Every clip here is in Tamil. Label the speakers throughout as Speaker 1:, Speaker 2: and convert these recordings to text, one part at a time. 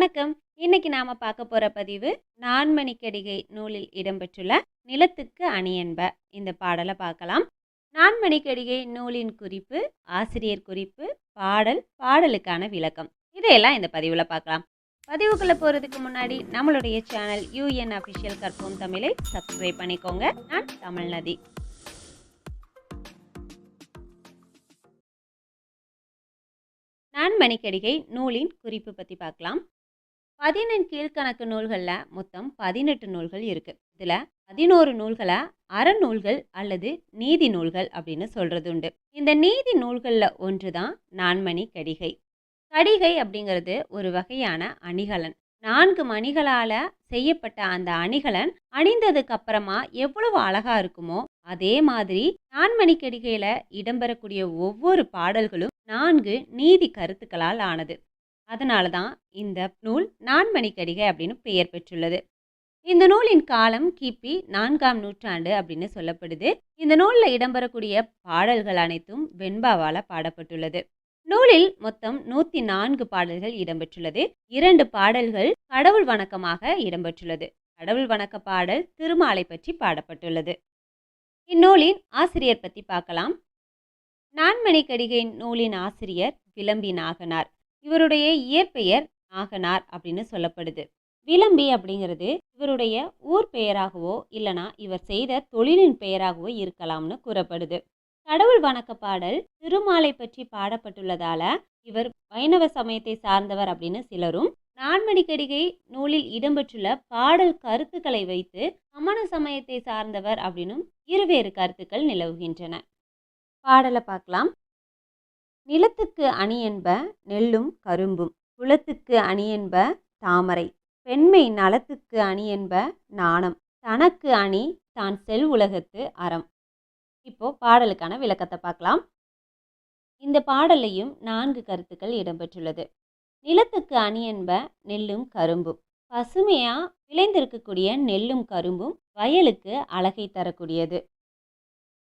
Speaker 1: வணக்கம். இன்னைக்கு நாம பார்க்க போற பதிவு நான்மணிக்கடிகை நூலில் இடம்பெற்றுள்ள நிலத்துக்கு அணியன்ப இந்த பாடலை பார்க்கலாம். நான்மணிக்கடிகை நூலின் குறிப்பு ஆசிரியர் குறிப்பு பாடல் பாடலுக்கான விளக்கம் இதையெல்லாம் இந்த பதிவில் பார்க்கலாம். பதிவுக்குள்ள போறதுக்கு முன்னாடி நம்மளுடைய சேனல் யூஎன் அஃபிஷியல் கற்போம் தமிழை சப்ஸ்கிரைப் பண்ணிக்கோங்க. நான் தமிழ்நதி நான்மணிக்கடிகை நூலின் குறிப்பு பற்றி பார்க்கலாம். பதினெண் கீழ்கணக்கு நூல்களில் மொத்தம் பதினெட்டு நூல்கள் இருக்குது இதில் பதினோரு நூல்களை அறநூல்கள் அல்லது நீதி நூல்கள் அப்படின்னு சொல்கிறது உண்டு. இந்த நீதி நூல்களில் ஒன்று தான் நான்மணி கடிகை. கடிகை அப்படிங்கிறது ஒரு வகையான அணிகலன். நான்கு மணிகளால் செய்யப்பட்ட அந்த அணிகலன் அணிந்ததுக்கு அப்புறமா எவ்வளவு அழகா இருக்குமோ அதே மாதிரி நான்மணி கடிகையில் இடம்பெறக்கூடிய ஒவ்வொரு பாடல்களும் நான்கு நீதி கருத்துக்களால் ஆனது. அதனால தான் இந்த நூல் நான்மணி கடிகை அப்படின்னு பெயர் பெற்றுள்ளது. இந்த நூலின் காலம் கிபி நான்காம் நூற்றாண்டு அப்படின்னு சொல்லப்படுது. இந்த நூலில் இடம்பெறக்கூடிய பாடல்கள் அனைத்தும் வெண்பாவால் பாடப்பட்டுள்ளது. நூலில் மொத்தம் நூற்றி நான்கு பாடல்கள் இடம்பெற்றுள்ளது. இரண்டு பாடல்கள் கடவுள் வணக்கமாக இடம்பெற்றுள்ளது. கடவுள் வணக்க பாடல் திருமாலை பற்றி பாடப்பட்டுள்ளது. இந்நூலின் ஆசிரியர் பற்றி பார்க்கலாம். நான்மணி கடிகை நூலின் ஆசிரியர் விளம்பி நாகனார். இவருடைய இயற்பெயர் நாகனார் அப்படின்னு சொல்லப்படுது. விளம்பி அப்படிங்கிறது இவருடைய ஊர் பெயராகவோ இல்லனா இவர் செய்த தொழிலின் பெயராகவோ இருக்கலாம்னு கூறப்படுது. கடவுள் வணக்க பாடல் திருமாலை பற்றி பாடப்பட்டுள்ளதால இவர் வைணவ சமயத்தை சார்ந்தவர் அப்படின்னு சிலரும் நான்மணிக்கடிகை நூலில் இடம்பெற்றுள்ள பாடல் கருத்துக்களை வைத்து சமண சமயத்தை சார்ந்தவர் அப்படின்னும் இருவேறு கருத்துக்கள் நிலவுகின்றன. பாடலை பார்க்கலாம். நிலத்துக்கு அணியென்ப நெல்லும் கரும்பும் குலத்துக்கு அணியென்ப தாமரை பெண்மை நலத்துக்கு அணியென்ப நாணம் தனக்கு அணி தான் செல் உலகத்து அறம். இப்போ பாடலுக்கான விளக்கத்தை பார்க்கலாம். இந்த பாடலையும் நான்கு கருத்துக்கள் இடம்பெற்றுள்ளது. நிலத்துக்கு அணி என்ப நெல்லும் கரும்பும் பசுமையா விளைந்திருக்கக்கூடிய நெல்லும் கரும்பும் வயலுக்கு அழகை தரக்கூடியது.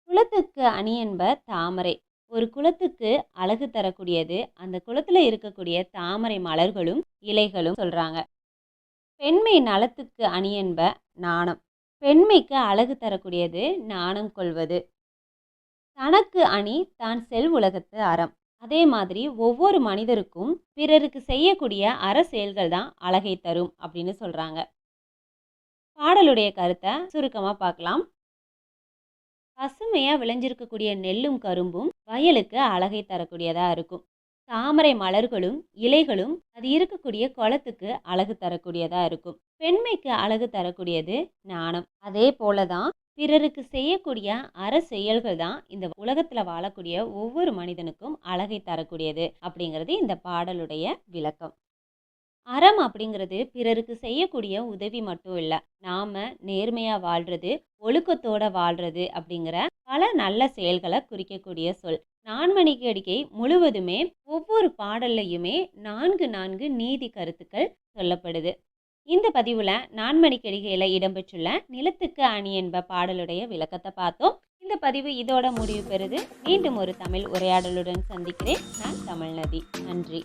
Speaker 1: குளத்துக்கு அணி என்ப தாமரை ஒரு குளத்துக்கு அழகு தரக்கூடியது. அந்த குளத்துல இருக்கக்கூடிய தாமரை மலர்களும் இலைகளும் சொல்றாங்க. பெண்மை நலத்துக்கு அணி என்ப நாணம். பெண்மைக்கு அழகு தரக்கூடியது நாணம் கொள்வது. தனக்கு அணி தான் செல் உலகத்து அறம். அதே மாதிரி ஒவ்வொரு மனிதருக்கும் பிறருக்கு செய்யக்கூடிய அற செயல்கள் தான் அழகை தரும் அப்படின்னு சொல்கிறாங்க பாடலுடைய கருத்தை சுருக்கமாக பார்க்கலாம். பசுமையாக விளைஞ்சிருக்கக்கூடிய நெல்லும் கரும்பும் வயலுக்கு அழகை தரக்கூடியதாக இருக்கும். தாமரை மலர்களும் இலைகளும் அது இருக்கக்கூடிய குளத்துக்கு அழகு தரக்கூடியதாக இருக்கும். பெண்மைக்கு அழகு தரக்கூடியது நாணம் அதே போல தான் பிறருக்கு செய்யக்கூடிய அற செயல்கள் தான் இந்த உலகத்தில் வாழக்கூடிய ஒவ்வொரு மனிதனுக்கும் அழகை தரக்கூடியது அப்படிங்கிறது இந்த பாடலுடைய விளக்கம். அறம் அப்படிங்கிறது பிறருக்கு செய்யக்கூடிய உதவி மட்டும் இல்லை. நாம் நேர்மையாக வாழ்கிறது ஒழுக்கத்தோட வாழ்கிறது அப்படிங்கிற பல நல்ல செயல்களை குறிக்கக்கூடிய சொல். நான்மணிக்கு அடிக்கை முழுவதுமே ஒவ்வொரு பாடல்லையுமே நான்கு நான்கு நீதி கருத்துக்கள் சொல்லப்படுது. இந்த பதிவில் நான்மணிக்கடிகையில் இடம்பெற்றுள்ள நிலத்துக்கு அணி என்ப பாடலுடைய விளக்கத்தை பார்த்தோம். இந்த பதிவு இதோட முடிவு பெறுது. மீண்டும் ஒரு தமிழ் உரையாடலுடன் சந்திக்கிறேன். நான் தமிழ்நதி நன்றி.